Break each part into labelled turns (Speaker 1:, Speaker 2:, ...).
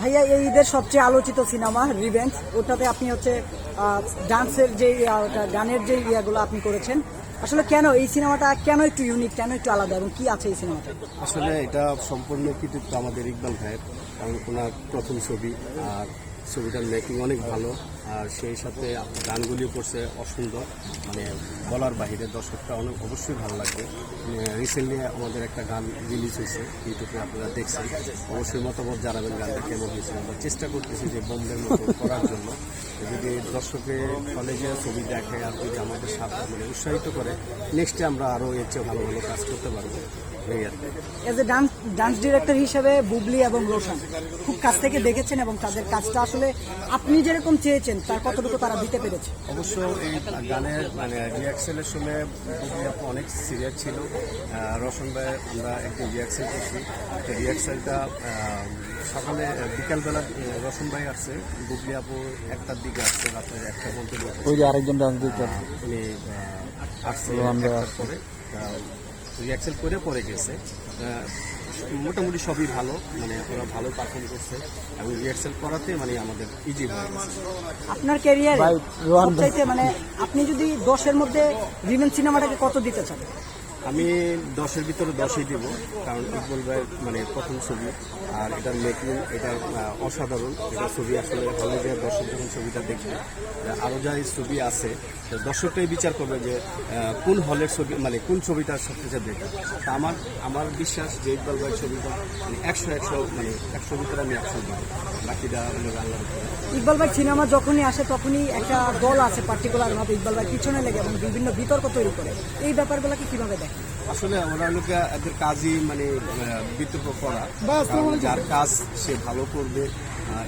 Speaker 1: ভাইয়া, এই ঈদের সবচেয়ে আলোচিত সিনেমা রিভেঞ্জ ওটাতে আপনি হচ্ছে ডান্সের যে গানের যে ইয়াগুলো আপনি করেছেন, আসলে কেন এই সিনেমাটা কেন একটু ইউনিক কেন একটু আলাদা এবং কি আছে এই সিনেমাটা?
Speaker 2: আসলে এটা সম্পূর্ণ কৃতিত্ব আমাদের ইকবাল ভাইয়ের, কারণ ওনার প্রথম ছবি, আর ছবিটার মেকিং অনেক ভালো। আর সেই সাথে গানগুলিও করছে অসুন্দর। মানে বলার বাহিরে দর্শকটা অনেক অবশ্যই ভালো লাগবে। রিসেন্টলি আমাদের একটা গান রিলিজ হয়েছে ইউটিউবে আপনারা দেখছেন। অবশ্যই মতামত জানাবেন গানটা কেমন হয়েছে। আমরা চেষ্টা করতেছি যে বোম্বের মতো করার জন্য। যদি দর্শকের কলেজে ছবি দেখে আর যদি আমাদের সাথে মানে উৎসাহিত করে নেক্সটে আমরা আরও এর চেয়ে ভালো ভালো কাজ করতে পারব।
Speaker 1: As a dance dance director হিসেবে বুবলি এবং রোশন খুব কাছ থেকে দেখেছেন এবং তাদের কাজটা আসলে আপনি যেরকম চেয়েছেন তার কতটুকু তারা দিতে পেরেছে?
Speaker 2: অবশ্য এই গানের মানে রিয়াক্সেলের সময় বুবলি আপু অনেক সিরিয়াস ছিল। রোশন ভাই আমরা একদিন রিয়াক্সেল করছি। তো রিয়াক্সেলটা সকালে বিকালবেলা রোশন ভাই আসছে বুবলি আপু একটার দিকে আসছে রাত্রে একটা বলতে
Speaker 3: ওই যে আরেকজন ডান্স দিতে
Speaker 2: উনি আসছে
Speaker 3: ভাই
Speaker 2: রিয়াক্সেল করে পরে গেছে আহ, মোটামুটি সবই ভালো মানে ওরা ভালো পারফর্ম করছে এবং রিয়াক্সেল করাতে মানে আমাদের ইজি হয়ে গেছে
Speaker 1: আপনার ক্যারিয়ারে। সবচাইতে মানে আপনি যদি দশের মধ্যে রিমেন সিনেমাটাকে কত দিতে চান
Speaker 2: আমি দশের ভিতরে দশই দিব, কারণ ইকবল ভাইয়ের মানে প্রথম ছবি, আর এটার মেকিং এটা অসাধারণ। এটা ছবি আসলে হলে যে দর্শক যখন ছবিটা দেখবে আরও যা ছবি আছে দর্শকটাই বিচার করবে যে কোন হলের ছবি মানে কোন ছবিটা সবচেয়ে বেটার তা আমার আমার বিশ্বাস যে ইকবাল ভাইয়ের ছবিটা মানে একশো একশো মানে একশো ভিতরে আমি একশো দিব। বাকিটা উপরে
Speaker 1: ইকবাল ভাই সিনেমা যখনই আসে, তখনই একটা দল আছে পার্টিকুলার ভাবে ইকবাল ভাই পিছনে লেগে এবং বিভিন্ন বিতর্ক তৈরি করে। এই ব্যাপারগুলোকে কীভাবে দেখেন
Speaker 2: আসলে ওরা লোকে এদের কাজই মানে বিতর্ক করা। যার কাজ সে ভালো করবে।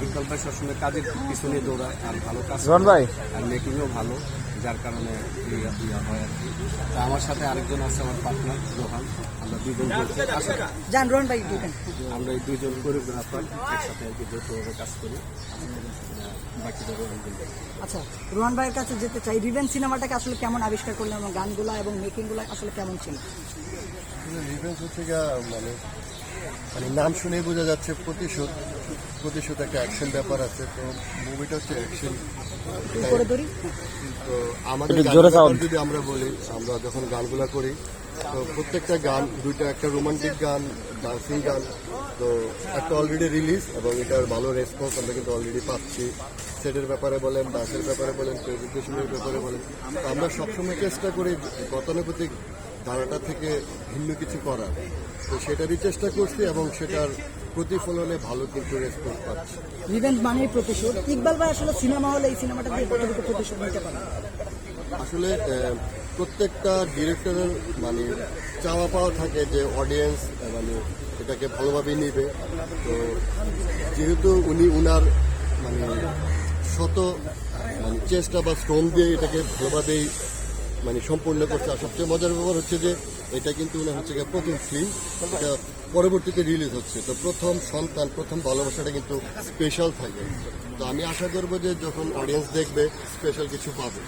Speaker 2: ইকবাল ভাই সবসময় কাজের পিছনে দৌড়ায় আর ভালো কাজ
Speaker 3: রোহন ভাই।
Speaker 2: আর মেকিংও ভালো যার কারণে ইয়া হয় আর কি। তা আমার সাথে আরেকজন আছে আমার পার্টনার রোহান। আমরা দুজন
Speaker 1: ভাই
Speaker 2: আমরা এই দুইজন কোরিওগ্রাফার একসাথে আর কি যৌথভাবে কাজ করি।
Speaker 1: আচ্ছা রোহান ভাইয়ের কাছে যেতে চাই। রিভেঞ্জ সিনেমাটাকে আসলে কেমন আবিষ্কার করলেন এবং গানগুলো এবং মেকিংগুলো আসলে কেমন ছিল?
Speaker 4: রিভেন্স হচ্ছে মানে মানে নাম শুনেই বোঝা যাচ্ছে প্রতিশোধ। প্রতিশোধ একটা অ্যাকশন ব্যাপার আছে তো মুভিটা হচ্ছে অ্যাকশন তো আমাদের। যদি আমরা বলি আমরা যখন গানগুলো করি তো প্রত্যেকটা গান দুইটা একটা রোমান্টিক গান ডান্সিং গান তো একটা অলরেডি রিলিজ এবং এটার ভালো রেসপন্স আমরা কিন্তু অলরেডি পাচ্ছি। সেটের ব্যাপারে বলেন ডান্সের ব্যাপারে বলেন প্রেজেন্টেশনের ব্যাপারে বলেন তো আমরা সবসময় চেষ্টা করি গতানুগতিক ধারাটা থেকে ভিন্ন কিছু করার। তো সেটারই চেষ্টা করছি এবং সেটার প্রতিফলনে ভালো কিন্তু রেসপন্স পাচ্ছি।
Speaker 1: রিভেঞ্জ মানেই প্রতিশোধ। ইকবাল ভাই আসলে সিনেমা হলে এই সিনেমাটা দিয়ে কতটুকু প্রতিশোধ নিতে পারে
Speaker 4: আসলে প্রত্যেকটা ডিরেক্টরের মানে চাওয়া পাওয়া থাকে যে অডিয়েন্স মানে এটাকে ভালোভাবে নেবে। তো যেহেতু উনি উনার মানে শত মানে চেষ্টা বা শ্রম দিয়ে এটাকে ভালোভাবেই মানে সম্পূর্ণ করছে। আর সবচেয়ে মজার ব্যাপার হচ্ছে যে এটা কিন্তু মনে হচ্ছে গিয়ে প্রথম ফিল্ম এটা পরবর্তীতে রিলিজ হচ্ছে। তো প্রথম সন্তান, প্রথম ভালোবাসাটা কিন্তু স্পেশাল থাকে। তো আমি আশা করব যে যখন অডিয়েন্স দেখবে স্পেশাল কিছু পাবে।